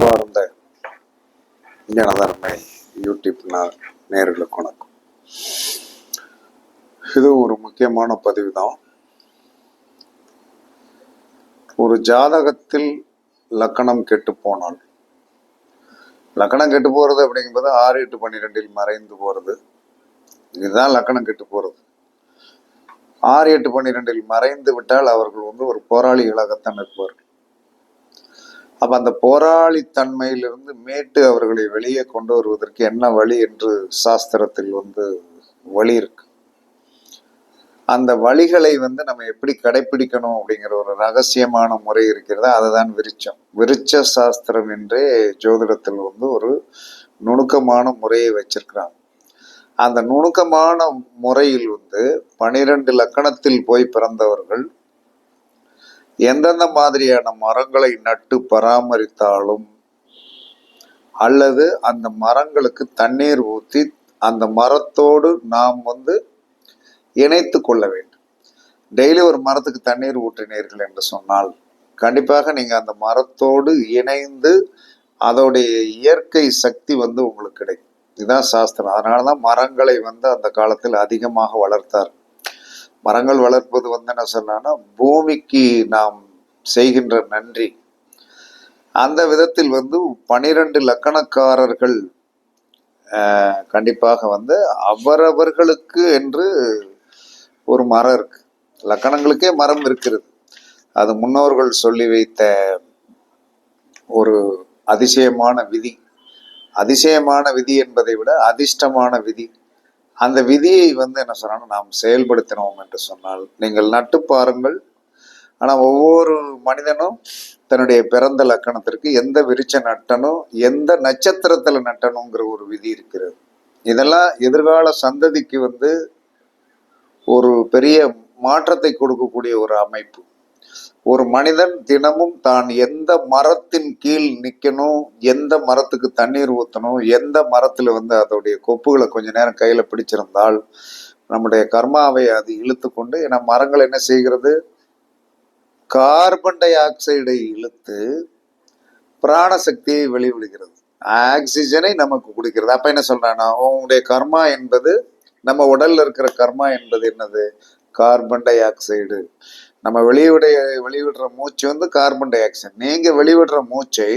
அன்பார்ந்த ஞானதர்மை யூடியூப் நேர்களுக்கு வணக்கம். இது ஒரு முக்கியமான பதிவு தான் ஒரு ஜாதகத்தில் லக்கணம் கெட்டு போனால் லக்கணம் கெட்டு போறது அப்படிங்கும்போது ஆறு எட்டு பன்னிரெண்டில் மறைந்து போறது. இதுதான் லக்கணம் கெட்டு போறது. ஆறு எட்டு பன்னிரெண்டில் மறைந்து விட்டால் அவர்கள் வந்து ஒரு போராளிகளாகத்தான் இருப்பார் அப்ப அந்த போராளித்தன்மையிலிருந்து மீட்டு அவர்களை வெளியே கொண்டு வருவதற்கு என்ன வழி என்று சாஸ்திரத்தில் வந்து வழி இருக்கு. அந்த வழிகளை வந்து நம்ம எப்படி கடைபிடிக்கணும் அப்படிங்கிற ஒரு ரகசியமான முறை இருக்கிறது. அதுதான் விருச்சம். விருச்ச சாஸ்திரம் என்றே ஜோதிடத்தில் வந்து ஒரு நுணுக்கமான முறையை வச்சிருக்கிறாங்க. அந்த நுணுக்கமான முறையில் வந்து பனிரெண்டு லக்கணத்தில் போய் பிறந்தவர்கள் எந்தெந்த மாதிரியான மரங்களை நட்டு பராமரித்தாலும் அல்லது அந்த மரங்களுக்கு தண்ணீர் ஊற்றி அந்த மரத்தோடு நாம் வந்து இணைத்து கொள்ள வேண்டும். டெய்லி ஒரு மரத்துக்கு தண்ணீர் ஊற்றினீர்கள் என்று சொன்னால் கண்டிப்பாக நீங்கள் அந்த மரத்தோடு இணைந்து அதோடைய இயற்கை சக்தி வந்து உங்களுக்கு கிடைக்கும். இதுதான் சாஸ்திரம். அதனால தான் மரங்களை வந்து அந்த காலத்தில் அதிகமாக வளர்த்தார் மரங்கள் வளர்ப்பது வந்து என்ன சொன்னான்னா பூமிக்கு நாம் செய்கின்ற நன்றி. அந்த விதத்தில் வந்து பனிரெண்டு லக்கணக்காரர்கள் கண்டிப்பாக வந்து அவரவர்களுக்கு என்று ஒரு மரம் இருக்கு. லக்கணங்களுக்கே மரம் இருக்கிறது. அது முன்னோர்கள் சொல்லி வைத்த ஒரு அதிசயமான விதி. அதிசயமான விதி என்பதை விட அதிர்ஷ்டமான விதி. அந்த விதியை வந்து என்ன சொன்னால் நாம் செயல்படுத்தினோம் என்று சொன்னால் நீங்கள் நட்டு பாருங்கள். ஆனால் ஒவ்வொரு மனிதனும் தன்னுடைய பிறந்த லக்கணத்திற்கு எந்த விரிச்ச நட்டனும் எந்த நட்சத்திரத்தில் நட்டணுங்கிற ஒரு விதி இருக்கிறது. இதெல்லாம் எதிர்கால சந்ததிக்கு வந்து ஒரு பெரிய மாற்றத்தை கொடுக்கக்கூடிய ஒரு அமைப்பு. ஒரு மனிதன் தினமும் தான் எந்த மரத்தின் கீழ் நிற்கணும் எந்த மரத்துக்கு தண்ணீர் ஊற்றணும் எந்த மரத்தில் வந்து அதோடைய கொப்புகளை கொஞ்ச நேரம் கையில் பிடிச்சிருந்தால் நம்முடைய கர்மாவை அது இழுத்து கொண்டு ஏன்னா மரங்கள் என்ன செய்கிறது? கார்பன் டை ஆக்சைடை இழுத்து பிராணசக்தியை வெளிவிடுகிறது. ஆக்சிஜனை நமக்கு கொடுக்கிறது. அப்போ என்ன சொல்கிறான்னா உங்களுடைய கர்மா என்பது நம்ம உடலில் இருக்கிற கர்மா என்பது என்னது? Carbon dioxide. நம்ம வெளிவிட வெளிவிடுற மூச்சு வந்து கார்பன் டை ஆக்சைடு நீங்க வெளிவிடுற மூச்சை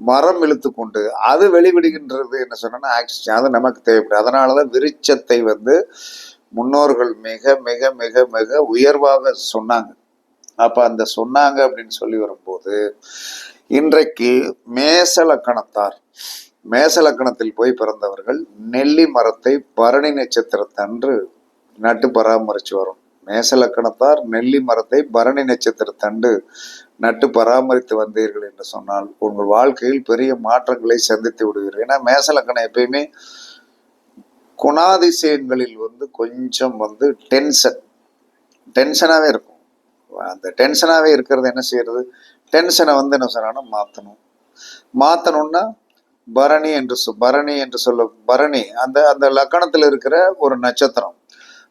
மரம் இழுத்து கொண்டு அது வெளிவிடுகின்றது என்ன சொன்னா ஆக்சிஜன் அது நமக்கு தேவைப்படும் அதனாலதான் விருச்சத்தை வந்து முன்னோர்கள் மிக மிக மிக மிக உயர்வாக சொன்னாங்க. அப்ப அந்த சொன்னாங்க அப்படின்னு சொல்லி வரும்போது இன்றைக்கு மேச லக்கணத்தார் மேச லக்கணத்தில் போய் பிறந்தவர்கள் நெல்லி மரத்தை பரணி நட்சத்திரத்தன்று நட்டு பராமரிச்சு வரும். மேசலக்கணத்தார் நெல்லி மரத்தை பரணி நட்சத்திரத்தண்டு நட்டு பராமரித்து வந்தீர்கள் என்று சொன்னால் உங்கள் வாழ்க்கையில் பெரிய மாற்றங்களை சந்தித்து விடுவீர்கள். ஏன்னா மேசலக்கணம் எப்பயுமே குணாதிசயங்களில் வந்து கொஞ்சம் வந்து டென்ஷன் டென்ஷனாகவே இருக்கும். அந்த டென்ஷனாகவே இருக்கிறது என்ன செய்யறது? டென்ஷனை வந்து என்ன சொன்னா மாற்றணும் மாற்றணும்னா பரணி என்று சொ பரணி என்று சொல்ல பரணி அந்த அந்த லக்கணத்தில் இருக்கிற ஒரு நட்சத்திரம்.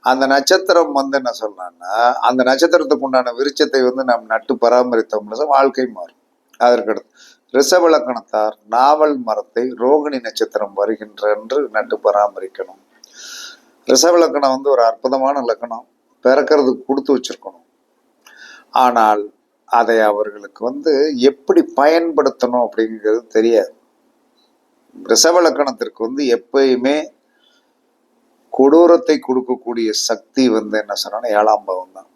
அந்த நட்சத்திரம் வந்து என்ன சொல்லலாம்னா அந்த நட்சத்திரத்துக்கு உண்டான விருச்சத்தை வந்து நாம் நட்டு பராமரித்தோம்னா வாழ்க்கை மாறும். அதற்கடுத்து ரிசவிலக்கணத்தார் நாவல் மரத்தை ரோகிணி நட்சத்திரம் வருகின்ற என்று நட்டு பராமரிக்கணும். ரிசவிலக்கணம் வந்து ஒரு அற்புதமான லக்கணம் பிறக்கிறதுக்கு கொடுத்து வச்சிருக்கணும். ஆனால் அதை அவர்களுக்கு வந்து எப்படி பயன்படுத்தணும் அப்படிங்கிறது தெரியாது. ரிஷபலக்கணத்திற்கு வந்து எப்பயுமே கொடூரத்தை கொடுக்கக்கூடிய சக்தி வந்து என்ன சொன்னோன்னா ஏழாம் பாவம் தான்.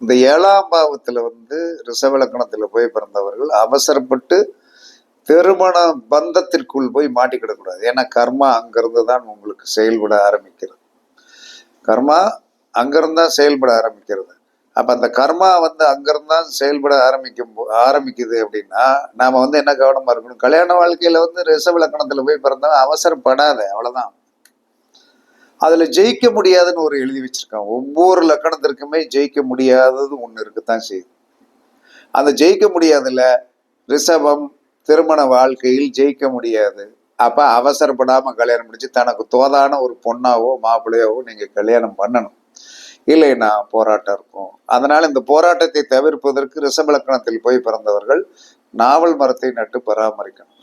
இந்த ஏழாம் பாவத்தில் வந்து ரிசவிலக்கணத்தில் போய் பிறந்தவர்கள் அவசரப்பட்டு திருமண பந்தத்திற்குள் போய் மாட்டிக்கிடக்கூடாது ஏன்னா கர்மா அங்கிருந்து தான் உங்களுக்கு செயல்பட ஆரம்பிக்கிறது. கர்மா அங்கிருந்து தான் செயல்பட ஆரம்பிக்கிறது. அப்போ அந்த கர்மா வந்து அங்கிருந்து தான் செயல்பட ஆரம்பிக்கும் போ- ஆரம்பிக்குது அப்படின்னா நாம் வந்து என்ன கவனமாக இருக்கணும்? கல்யாண வாழ்க்கையில் வந்து ரிசவிலக்கணத்தில் போய் பிறந்தவன் அவசரப்படாத அவ்வளோதான் அதுல ஜெயிக்க முடியாதுன்னு ஒரு எழுதி வச்சிருக்கான் ஒவ்வொரு லக்கணத்திற்குமே ஜெயிக்க முடியாதது ஒண்ணு இருக்குத்தான் செய்யுது. அந்த ஜெயிக்க முடியாதுல ரிஷபம் திருமண வாழ்க்கையில் ஜெயிக்க முடியாது. அப்ப அவசரப்படாம கல்யாணம் முடிச்சு தனக்கு தோதான ஒரு பொண்ணாவோ மாப்பிள்ளையாவோ நீங்க கல்யாணம் பண்ணணும். இல்லைன்னா போராட்டம் இருக்கும். அதனால இந்த போராட்டத்தை தவிர்ப்பதற்கு ரிஷப லக்கணத்தில் போய் பிறந்தவர்கள் நாவல் மரத்தை நட்டு பராமரிக்கணும்.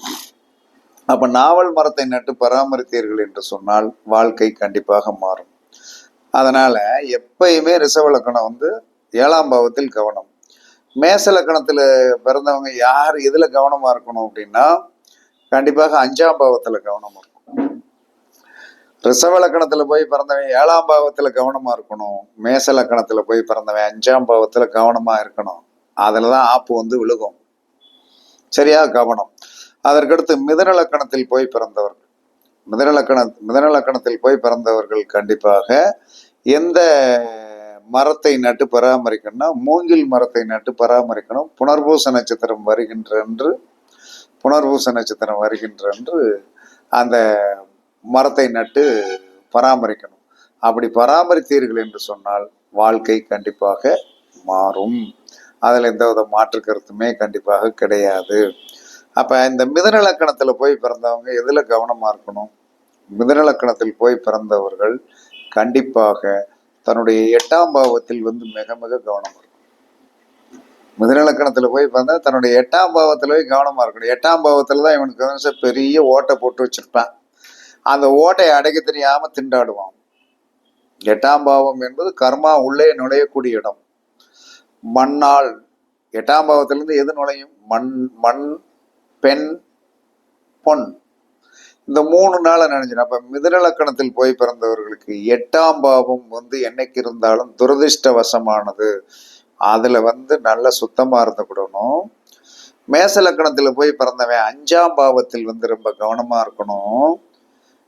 அப்ப நாவல் மரத்தை நட்டு பராமரித்தீர்கள் என்று சொன்னால் வாழ்க்கை கண்டிப்பாக மாறும். அதனால எப்பயுமே ரிசவலக்கணம் வந்து ஏழாம் பாவத்தில் கவனம். மேச லக்கணத்துல பிறந்தவங்க யார் எதுல கவனமா இருக்கணும் அப்படின்னா கண்டிப்பாக அஞ்சாம் பாவத்துல கவனமா இருக்கும் ரிசவ லக்கணத்துல போய் பிறந்தவன் ஏழாம் பாவத்துல கவனமா இருக்கணும். மேச லக்கணத்துல போய் பிறந்தவன் அஞ்சாம் பாவத்துல கவனமா இருக்கணும். அதுலதான் ஆப்பு வந்து விழுகும். சரியா? கவனம். அதற்கடுத்து மிதனலக்கணத்தில் போய் பிறந்தவர்கள் மிதனலக்கண மிதனலக்கணத்தில் போய் பிறந்தவர்கள் கண்டிப்பாக எந்த மரத்தை நட்டு பராமரிக்கணும்னா மூங்கில் மரத்தை நட்டு பராமரிக்கணும். புனர்பூச நட்சத்திரம் வருகின்ற என்று புனர்பூச நட்சத்திரம் வருகின்ற என்று அந்த மரத்தை நட்டு பராமரிக்கணும். அப்படி பராமரித்தீர்கள் என்று சொன்னால் வாழ்க்கை கண்டிப்பாக மாறும். அதில் எந்த வித மாற்று கருத்துமே கண்டிப்பாக கிடையாது. அப்போ இந்த மிதன லக்கணத்தில் போய் பிறந்தவங்க எதில் கவனமாக இருக்கணும்? மிதன லக்கணத்தில் போய் பிறந்தவர்கள் கண்டிப்பாக தன்னுடைய எட்டாம் பாவத்தில் வந்து மிக மிக கவனமாக இருக்கும் மிதன லக்கணத்தில் போய் பிறந்தா தன்னுடைய எட்டாம் பாவத்தில் போய் கவனமாக இருக்கணும். எட்டாம் பாவத்தில் தான் இவனுக்கு வந்து பெரிய ஓட்டை போட்டு வச்சிருப்பான். அந்த ஓட்டையை அடைக்க தெரியாமல் திண்டாடுவான். எட்டாம் பாவம் என்பது கர்மா உள்ளே நுழையக்கூடிய இடம். மண்ணால் எட்டாம் பாவத்திலிருந்து எது நுழையும்? மண் மண் பெண் பொன். இந்த மூணு நாளை நினைஞ்சேன் அப்ப மிதுநலக்கணத்தில் போய் பிறந்தவர்களுக்கு எட்டாம் பாவம் வந்து என்னைக்கு இருந்தாலும் துரதிருஷ்டவசமானது. அதுல வந்து நல்ல சுத்தமா இருந்துக்கிடணும். மேச லக்கணத்துல போய் பிறந்தவன் அஞ்சாம் பாவத்தில் வந்து ரொம்ப கவனமா இருக்கணும்.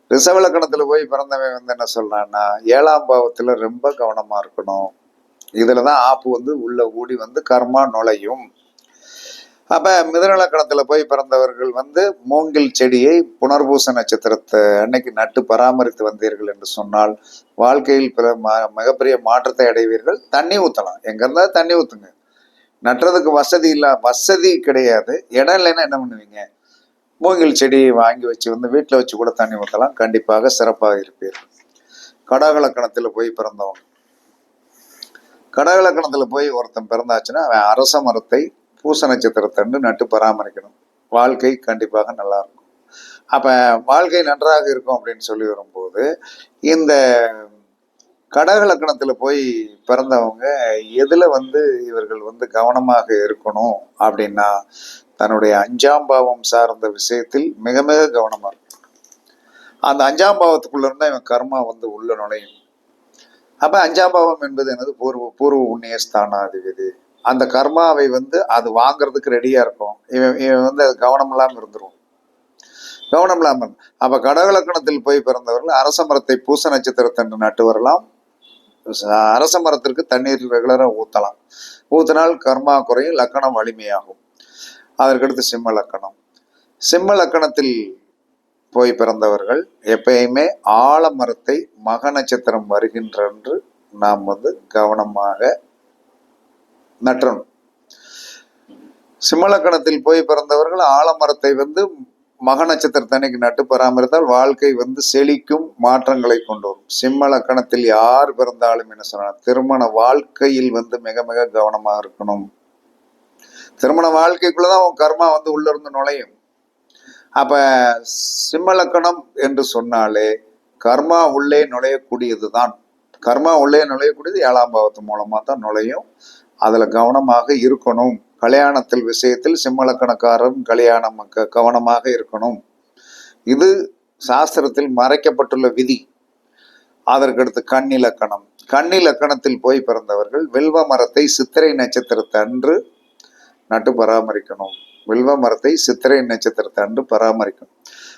ரிசவ லக்கணத்துல போய் பிறந்தவன் வந்து என்ன சொல்றான்னா ஏழாம் பாவத்துல ரொம்ப கவனமா இருக்கணும். இதுலதான் ஆப்பு வந்து உள்ள ஊடி வந்து கர்மா நுழையும். அப்ப மிதநலக்கணத்துல போய் பிறந்தவர்கள் வந்து மூங்கில் செடியை புனர்பூச நட்சத்திரத்தை அன்னைக்கு நட்டு பராமரித்து வந்தீர்கள் என்று சொன்னால் வாழ்க்கையில் பிற ம- மிகப்பெரிய மாற்றத்தை அடைவீர்கள். தண்ணி ஊத்தலாம். எங்க இருந்தா தண்ணி ஊத்துங்க. நட்டுறதுக்கு வசதி இல்ல வசதி கிடையாது. இடம் இல்லைன்னா என்ன பண்ணுவீங்க? மூங்கில் செடியை வாங்கி வச்சு வந்து வீட்டில் வச்சு கூட தண்ணி ஊற்றலாம் கண்டிப்பாக சிறப்பாக இருப்பீர்கள். கடகலக்கணத்தில் போய் பிறந்தவங்க. கடகலக்கணத்தில் போய் ஒருத்தன் பிறந்தாச்சுன்னா அவன் அரச மரத்தை பூச நட்சத்திரத்தண்டு நட்டு பராமரிக்கணும். வாழ்க்கை கண்டிப்பாக நல்லா இருக்கும் அப்ப வாழ்க்கை நன்றாக இருக்கும் அப்படின்னு சொல்லி வரும்போது இந்த கடகலக்கணத்துல போய் பிறந்தவங்க எதுல வந்து இவர்கள் வந்து கவனமாக இருக்கணும் அப்படின்னா தன்னுடைய அஞ்சாம் பாவம் சார்ந்த விஷயத்தில் மிக மிக கவனமா இருக்கும் அந்த அஞ்சாம் பாவத்துக்குள்ள இருந்தா இவன் கர்மா வந்து உள்ள நுழையும். அப்ப அஞ்சாம் பாவம் என்பது எனது பூர்வ பூர்வ புண்ணிய ஸ்தானாதிபதி அந்த கர்மாவை வந்து அது வாங்கிறதுக்கு ரெடியா இருக்கும். இவன் இவன் வந்து அது கவனம் இல்லாமல் இருந்துரும் கவனம் இல்லாமல் அப்போ அப்ப கடகலக்கணத்தில் போய் பிறந்தவர்கள் அரச மரத்தை பூச நட்சத்திரத்தன்று நட்டு வரலாம். அரச மரத்திற்கு தண்ணீர் ரெகுலரா ஊத்தலாம். ஊத்தினால் கர்மா குறையும் லக்கணம் வலிமையாகும். அதற்கடுத்து சிம்ம லக்கணம். சிம்ம லக்கணத்தில் போய் பிறந்தவர்கள் எப்பயுமே ஆலமரத்தை மக நட்சத்திரம் வருகின்றன்று நாம் வந்து கவனமாக நற்றன் சிம்மலக்கணத்தில் போய் பிறந்தவர்கள் ஆலமரத்தை வந்து மக நட்சத்திரத்தன்னைக்கு நட்டு பராமரித்தால் வாழ்க்கை வந்து செழிக்கும் மாற்றங்களை கொண்டு வரும். சிம்ம லக்கணத்தில் யார் பிறந்தாலும் என்ன சொன்னால் திருமண வாழ்க்கையில் வந்து மிக மிக கவனமாக இருக்கணும். திருமண வாழ்க்கைக்குள்ளதான் உன் கர்மா வந்து உள்ள இருந்து நுழையும். அப்ப சிம்ம லக்கணம் என்று சொன்னாலே கர்மா உள்ளே நுழையக்கூடியது தான் கர்மா உள்ளே நுழையக்கூடியது ஏழாம் பாவத்து மூலமா தான் நுழையும். அதில் கவனமாக இருக்கணும். கல்யாணத்தில் விஷயத்தில் சிம்மலக்கணக்காரரும் கல்யாணம் க- கவனமாக இருக்கணும். இது சாஸ்திரத்தில் மறைக்கப்பட்டுள்ள விதி. அதற்கடுத்து கண்ணிலக்கணம் கண்ணிலக்கணத்தில் போய் பிறந்தவர்கள் வில்வ மரத்தை சித்திரை நட்சத்திரத்தை அன்று நட்டு பராமரிக்கணும். வில்வ மரத்தை சித்திரை நட்சத்திரத்தை அன்று பராமரிக்கணும்.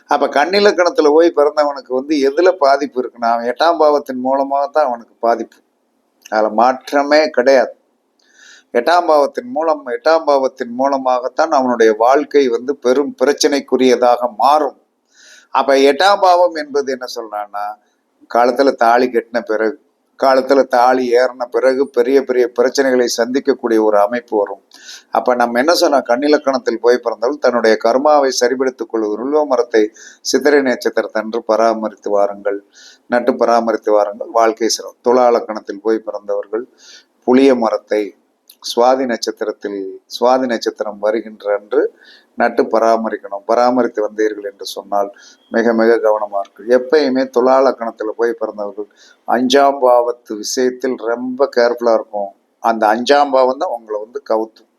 அப்ப கண்ணிலக்கணத்துல போய் பிறந்தவனுக்கு வந்து எதுல பாதிப்பு இருக்குன்னா அவன் எட்டாம் பாவத்தின் மூலமாக தான் அவனுக்கு பாதிப்பு. அதில் மாற்றமே கிடையாது. எட்டாம் பாவத்தின் மூலம் எட்டாம் பாவத்தின் மூலமாகத்தான் அவனுடைய வாழ்க்கை வந்து பெரும் பிரச்சனைக்குரியதாக மாறும். அப்ப எட்டாம் பாவம் என்பது என்ன சொல்றான்னா காலத்துல தாலி கட்டின பிறகு காலத்துல தாலி ஏறின பிறகு பெரிய பெரிய பிரச்சனைகளை சந்திக்கக்கூடிய ஒரு அமைப்பு வரும். அப்ப நம்ம என்ன சொன்னோம் கண்ணிலக்கணத்தில் போய் பிறந்தவள் தன்னுடைய கர்மாவை சரிபடுத்திக் கொள்வது உருவ மரத்தை சித்திரை நட்சத்திரத்தன்று பராமரித்து வாருங்கள் நட்டு பராமரித்து வாருங்கள். வாழ்க்கை சிறம் துளா லக்கணத்தில் போய் பிறந்தவர்கள் புளிய மரத்தை சுவாதி நட்சத்திரத்தில் சுவாதி நட்சத்திரம் வருகின்ற அன்று நட்டு பராமரிக்கணும். பராமரித்து வந்தீர்கள் என்று சொன்னால் மிக மிக கவனமாக இருக்கு எப்பயுமே துலா லக்கணத்தில் போய் பிறந்தவர்கள் அஞ்சாம் பாவத்து விஷயத்தில் ரொம்ப கேர்ஃபுல்லாக இருக்கும். அந்த அஞ்சாம் பாவம் தான் உங்களை வந்து கவுத்தும்.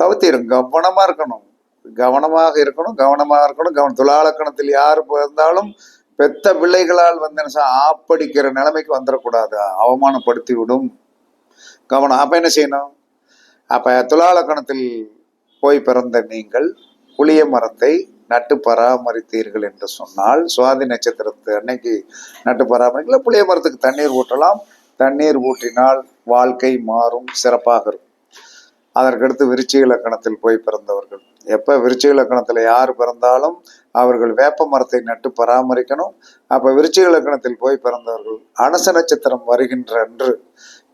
கவுத்திரும். கவனமாக இருக்கணும். கவனமாக இருக்கணும். கவனமாக இருக்கணும். கவனம் துலா லக்கணத்தில் யார் பிறந்தாலும் பெத்த பிள்ளைகளால் வந்து என்ன ஆப்படிக்கிற நிலைமைக்கு வந்துடக்கூடாது அவமானப்படுத்தி விடும் கவனம். அப்போ என்ன செய்யணும்? அப்போ துலாலக்கணத்தில் போய் பிறந்த நீங்கள் புளிய மரத்தை நட்டு பராமரித்தீர்கள் என்று சொன்னால் சுவாதி நட்சத்திரத்து அன்னைக்கு நட்டு பராமரிக்கல புளிய மரத்துக்கு தண்ணீர் ஊற்றலாம். தண்ணீர் ஊற்றினால் வாழ்க்கை மாறும் சிறப்பாக இருக்கும். அதற்கடுத்து விருச்சிக இலக்கணத்தில் போய் பிறந்தவர்கள். எப்போ விருச்சிக இலக்கணத்தில் யார் பிறந்தாலும் அவர்கள் வேப்ப மரத்தை நட்டு பராமரிக்கணும். அப்போ விருச்சிக இலக்கணத்தில் போய் பிறந்தவர்கள் அனச நட்சத்திரம் வருகின்ற அன்று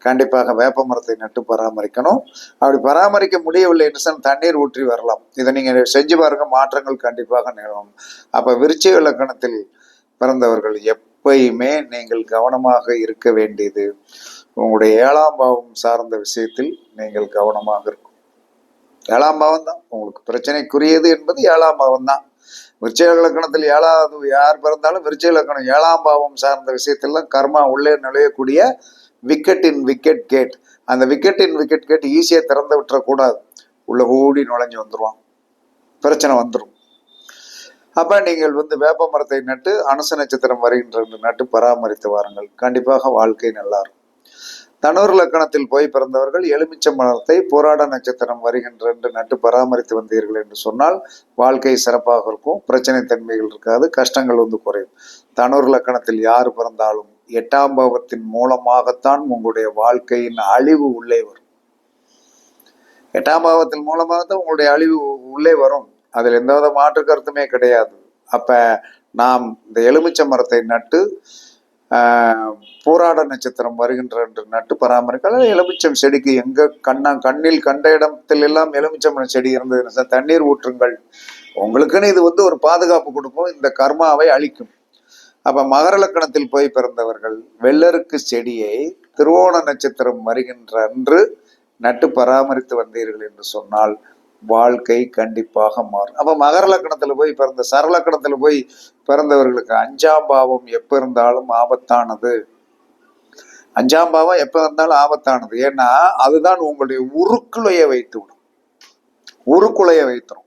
கண்டிப்பாக வேப்ப மரத்தை நட்டு பராமரிக்கணும். அப்படி பராமரிக்க முடியவில்லை என்று தண்ணீர் ஊற்றி வரலாம். இதை நீங்க செஞ்சு பாருங்க மாற்றங்கள் கண்டிப்பாக நிகழும் அப்ப விருச்சிக இலக்கணத்தில் பிறந்தவர்கள் எப்பயுமே நீங்கள் கவனமாக இருக்க வேண்டியது உங்களுடைய ஏழாம் பாவம் சார்ந்த விஷயத்தில் நீங்கள் கவனமாக இருக்கும் ஏழாம் பாவம் தான். உங்களுக்கு பிரச்சனைக்குரியது என்பது ஏழாம் பாவம் தான். விருச்சிக இலக்கணத்தில் ஏழாவது யார் பிறந்தாலும் விருச்சிக இலக்கணம் ஏழாம் பாவம் சார்ந்த விஷயத்திலாம் கர்மா உள்ளே நுழையக்கூடிய விக்கெட் இன் விக்கெட் கேட் அந்த விக்கெட்டின் விக்கெட் கேட் ஈஸியாக திறந்து விட்டுறக்கூடாது. உள்ள ஓடி நுழைஞ்சு வந்துடுவான் பிரச்சனை வந்துடும் அப்போ நீங்கள் வந்து வேப்ப மரத்தை நட்டு அனுச நட்சத்திரம் வருகின்ற நட்டு பராமரித்து வாருங்கள். கண்டிப்பாக வாழ்க்கை நல்லாயிருக்கும் தனூர் தனுர் லக்கணத்தில் போய் பிறந்தவர்கள் எலுமிச்சை மரத்தை போராட நட்சத்திரம் வருகின்ற என்று நட்டு பராமரித்து வந்தீர்கள் என்று சொன்னால் வாழ்க்கை சிறப்பாக இருக்கும். பிரச்சனை தன்மைகள் இருக்காது. கஷ்டங்கள் வந்து குறையும். தனூர் லக்கணத்தில் யார் பிறந்தாலும் எட்டாம் பாவத்தின் மூலமாகத்தான் உங்களுடைய வாழ்க்கையின் அழிவு உள்ளே வரும். எட்டாம் பாவத்தின் மூலமாகத்தான் உங்களுடைய அழிவு உள்ளே வரும். அதில் எந்தவித மாற்று கருத்துமே கிடையாது. அப்ப நாம் இந்த எலுமிச்சை மரத்தை நட்டு ஆஹ், பூராட நட்சத்திரம் வருகின்ற என்று நட்டு பராமரிக்க எலுமிச்சம் செடிக்கு எங்க கண்ணா கண்ணில் கண்ட இடத்தில் எல்லாம் எலுமிச்சம் செடி இருந்தது தண்ணீர் ஊற்றுங்கள். உங்களுக்குன்னு இது வந்து ஒரு பாதுகாப்பு கொடுக்கும். இந்த கர்மாவை அழிக்கும். அப்ப மகர லக்கணத்தில் போய் பிறந்தவர்கள் வெள்ளருக்கு செடியை திருவோண நட்சத்திரம் வருகின்ற அன்று நட்டு பராமரித்து வந்தீர்கள் என்று சொன்னால் வாழ்க்கை கண்டிப்பாக மாறும். அப்ப மகர லக்கணத்துல போய் பிறந்த சரலக்கணத்துல போய் பிறந்தவர்களுக்கு அஞ்சாம் பாவம் எப்ப இருந்தாலும் ஆபத்தானது. அஞ்சாம் பாவம் எப்ப இருந்தாலும் ஆபத்தானது. ஏன்னா அதுதான் உங்களுடைய உருக்குலையை வைத்து விடும் உருக்குலையை வைத்துரும்.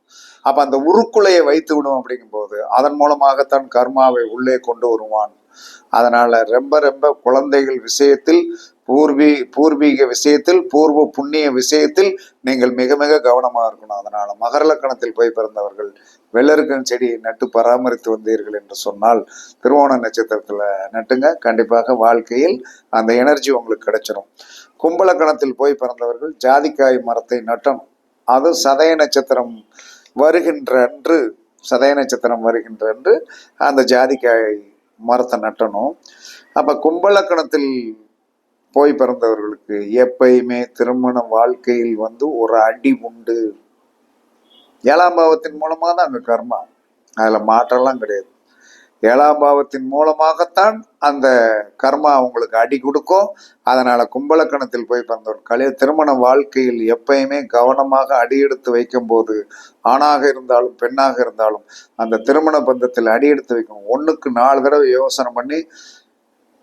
அப்ப அந்த உருக்குலையை வைத்து விடும் அப்படிங்கும்போது அதன் மூலமாகத்தான் கர்மாவை உள்ளே கொண்டு வருவான். அதனால ரொம்ப ரொம்ப குழந்தைகள் விஷயத்தில் பூர்வீ பூர்வீக விஷயத்தில் பூர்வ புண்ணிய விஷயத்தில் நீங்கள் மிக மிக கவனமாக இருக்கணும். அதனால மகர லக்கணத்தில் போய் பிறந்தவர்கள் வெள்ளருக்கன் செடியை நட்டு பராமரித்து வந்தீர்கள் என்று சொன்னால் திருவோண நட்சத்திரத்துல நட்டுங்க. கண்டிப்பாக வாழ்க்கையில் அந்த எனர்ஜி உங்களுக்கு கிடைச்சிரும். கும்பலக்கணத்தில் போய் பிறந்தவர்கள் ஜாதிக்காய் மரத்தை நட்டணும். அது சதய நட்சத்திரம் வருகின்ற அன்று சதய நட்சத்திரம் வருகின்ற அன்று அந்த ஜாதிக்காய் மரத்தை நட்டணும். அப்போ கும்பலக்கணத்தில் போய் பிறந்தவர்களுக்கு எப்பயுமே திருமண வாழ்க்கையில் வந்து ஒரு அடி உண்டு. ஏழாம் பாவத்தின் மூலமாக தான் அங்கே கர்மா. அதில் மாற்றம்லாம் கிடையாது. ஏழாம் பாவத்தின் மூலமாகத்தான் அந்த கர்மா அவங்களுக்கு அடி கொடுக்கும். அதனால கும்பலக்கணத்தில் போய் பிறந்தவர் கலிய திருமண வாழ்க்கையில் எப்பயுமே கவனமாக அடியெடுத்து வைக்கும் போது ஆணாக இருந்தாலும் பெண்ணாக இருந்தாலும் அந்த திருமண பந்தத்தில் அடியெடுத்து வைக்கணும். ஒண்ணுக்கு நாலு தடவை யோசனை பண்ணி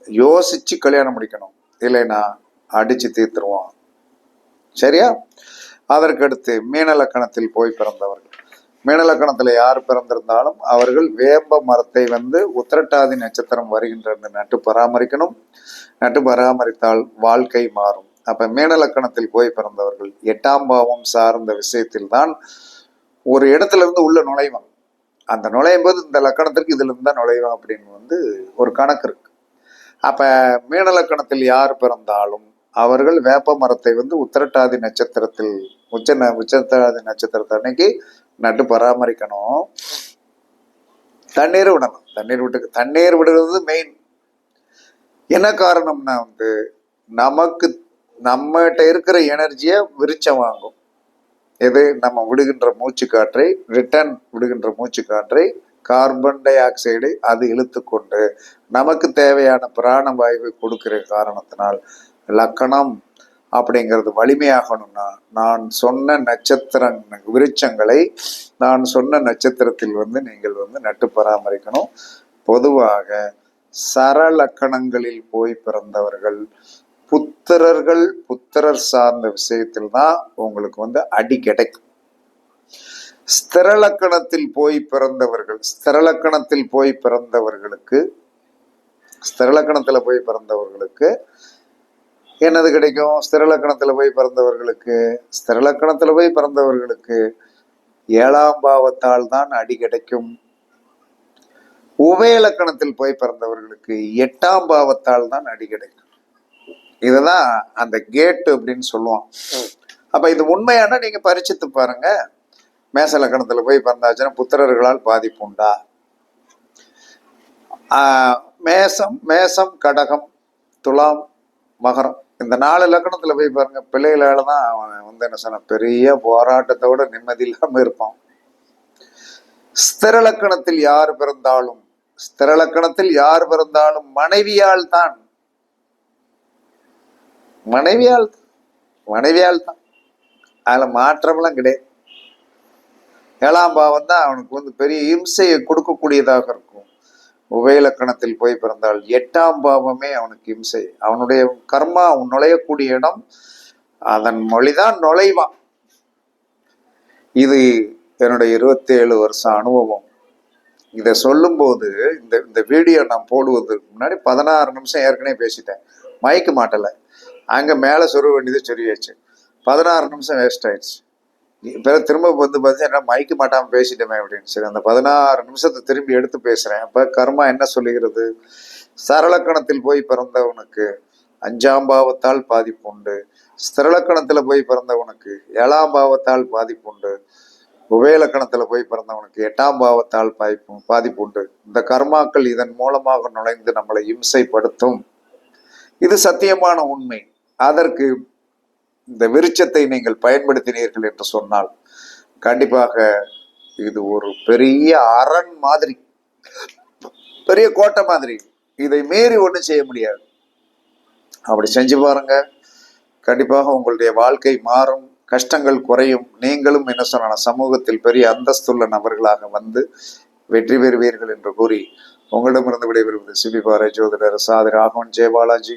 யோசிச்சு கல்யாணம் முடிக்கணும். இல்லைன்னா அடிச்சு தீர்த்துருவான். சரியா? அதற்கடுத்து மீனலக்கணத்தில் போய் பிறந்தவர்கள் மீனலக்கணத்துல யார் பிறந்திருந்தாலும் அவர்கள் வேம்ப மரத்தை வந்து உத்திரட்டாதி நட்சத்திரம் வருகின்ற நட்டு பராமரிக்கணும். நட்டு பராமரித்தால் வாழ்க்கை மாறும். அப்ப மீனலக்கணத்தில் போய் பிறந்தவர்கள் எட்டாம் பாவம் சார்ந்த விஷயத்தில் தான் ஒரு இடத்துல இருந்து உள்ள நுழைவாங்க. அந்த நுழையும் போது இந்த லக்கணத்திற்கு இதுல இருந்தால் நுழைவாங்க அப்படின்னு வந்து ஒரு கணக்கு இருக்கு. அப்ப மீனலக்கணத்தில் யார் பிறந்தாலும் அவர்கள் வேப்ப மரத்தை வந்து உத்திரட்டாதி நட்சத்திரத்தில் உச்ச ந- உச்சத்தாதி நட்சத்திரத்தை அன்னைக்கு நட்டு பராமரிக்கணும். தண்ணீர் விடணும். தண்ணீர் விட்டு தண்ணீர் விடுறது மெயின் என்ன காரணம்னா வந்து நமக்கு நம்மகிட்ட இருக்கிற எனர்ஜியை விரிச்சம் வாங்கும். எது? நம்ம விடுகின்ற மூச்சு காற்றை ரிட்டர்ன் விடுகின்ற மூச்சு காற்றை கார்பன் டை ஆக்சைடு அது இழுத்து கொண்டு நமக்கு தேவையான பிராண வாயுவை கொடுக்கிற காரணத்தினால் லக்கணம் அப்படிங்கிறது வலிமையாகணும்னா நான் சொன்ன நட்சத்திர விருட்சங்களை நான் சொன்ன நட்சத்திரத்தில் வந்து நீங்கள் வந்து நட்டு பராமரிக்கணும். பொதுவாக சரலக்கணங்களில் போய் பிறந்தவர்கள் புத்திரர்கள் புத்திரர் சார்ந்த விஷயத்தில் தான் உங்களுக்கு வந்து அடி கிடைக்கும். ஸ்திரலக்கணத்தில் போய் பிறந்தவர்கள் ஸ்திரலக்கணத்தில் போய் பிறந்தவர்களுக்கு ஸ்திரலக்கணத்துல போய் பிறந்தவர்களுக்கு என்னது கிடைக்கும்? ஸ்திரலக்கணத்துல போய் பிறந்தவர்களுக்கு ஸ்திரலக்கணத்துல போய் பிறந்தவர்களுக்கு ஏழாம் பாவத்தால் தான் அடி கிடைக்கும். உபயலக்கணத்தில் போய் பிறந்தவர்களுக்கு எட்டாம் பாவத்தால் தான் அடி கிடைக்கும். இதுதான் அந்த கேட்டு அப்படின்னு சொல்லுவோம் அப்ப இது உண்மையான நீங்க பரிச்சித்து பாருங்க. மேச லக்கணத்துல போய் பிறந்தாச்சுன்னா புத்திரர்களால் பாதிப்பு உண்டா? மேசம் மேசம் கடகம் துலாம் மகரம் இந்த நாலு லக்கணத்துல போய் பாருங்க பிள்ளைகளால தான் அவன் வந்து என்ன சொன்ன பெரிய போராட்டத்தோட நிம்மதி இல்லாம இருப்பான். ஸ்திரலக்கணத்தில் யார் பிறந்தாலும் ஸ்திரலக்கணத்தில் யார் பிறந்தாலும் மனைவியால் தான். மனைவியால் தான். மனைவியால் தான். அதுல மாற்றம்லாம் கிடையாது. ஏழாம் பாவம் தான் அவனுக்கு வந்து பெரிய இம்சையை கொடுக்கக்கூடியதாக இருக்கும். உபயலக்கணத்தில் போய் பிறந்தால் எட்டாம் பாவமே அவனுக்கு இம்சை. அவனுடைய கர்மா அவன் நுழையக்கூடிய இடம் அதன் மொழிதான் நுழைவான். இது என்னுடைய இருபத்தேழு வருஷம் அனுபவம். இதை சொல்லும்போது இந்த இந்த வீடியோ நான் போடுவதற்கு முன்னாடி பதினாறு நிமிஷம் ஏற்கனவே பேசிட்டேன். மயக்க மாட்டலை. அங்கே மேலே சொருக வேண்டியது சொல்லியாச்சு பதினாறு நிமிஷம் வேஸ்ட் ஆயிடுச்சு. இப்போ திரும்ப வந்து பார்த்தீங்கன்னா மைக்கு மாட்டாமல் பேசிட்டோமே அப்படின்னு சரி அந்த பதினாறு நிமிஷத்தை திரும்பி எடுத்து பேசுகிறேன் அப்போ கர்மா என்ன சொல்லுகிறது? சரளக்கணத்தில் போய் பிறந்தவனுக்கு அஞ்சாம் பாவத்தால் பாதிப்பு உண்டு. ஸ்திரலக்கணத்தில் போய் பிறந்தவனுக்கு ஏழாம் பாவத்தால் பாதிப்பு உண்டு. உபயலக்கணத்தில் போய் பிறந்தவனுக்கு எட்டாம் பாவத்தால் பாதிப்பு பாதிப்பு உண்டு. இந்த கர்மாக்கள் இதன் மூலமாக நுழைந்து நம்மளை இம்சைப்படுத்தும். இது சத்தியமான உண்மை. அதற்கு இந்த விருச்சத்தை நீங்கள் பயன்படுத்தினீர்கள் என்று சொன்னால் கண்டிப்பாக இது ஒரு பெரிய அரண் மாதிரி பெரிய கோட்டை மாதிரி. இதை மீறி ஒன்றும் செய்ய முடியாது. அப்படி செஞ்சு பாருங்க. கண்டிப்பாக உங்களுடைய வாழ்க்கை மாறும் கஷ்டங்கள் குறையும். நீங்களும் என்ன சொன்ன சமூகத்தில் பெரிய அந்தஸ்துள்ள நபர்களாக வந்து வெற்றி பெறுவீர்கள் என்று கூறி உங்களிடமிருந்து விடைபெறுவது சிபி பாறை ஜோதிடர் சாதி ராகவன் ஜெயபாலாஜி.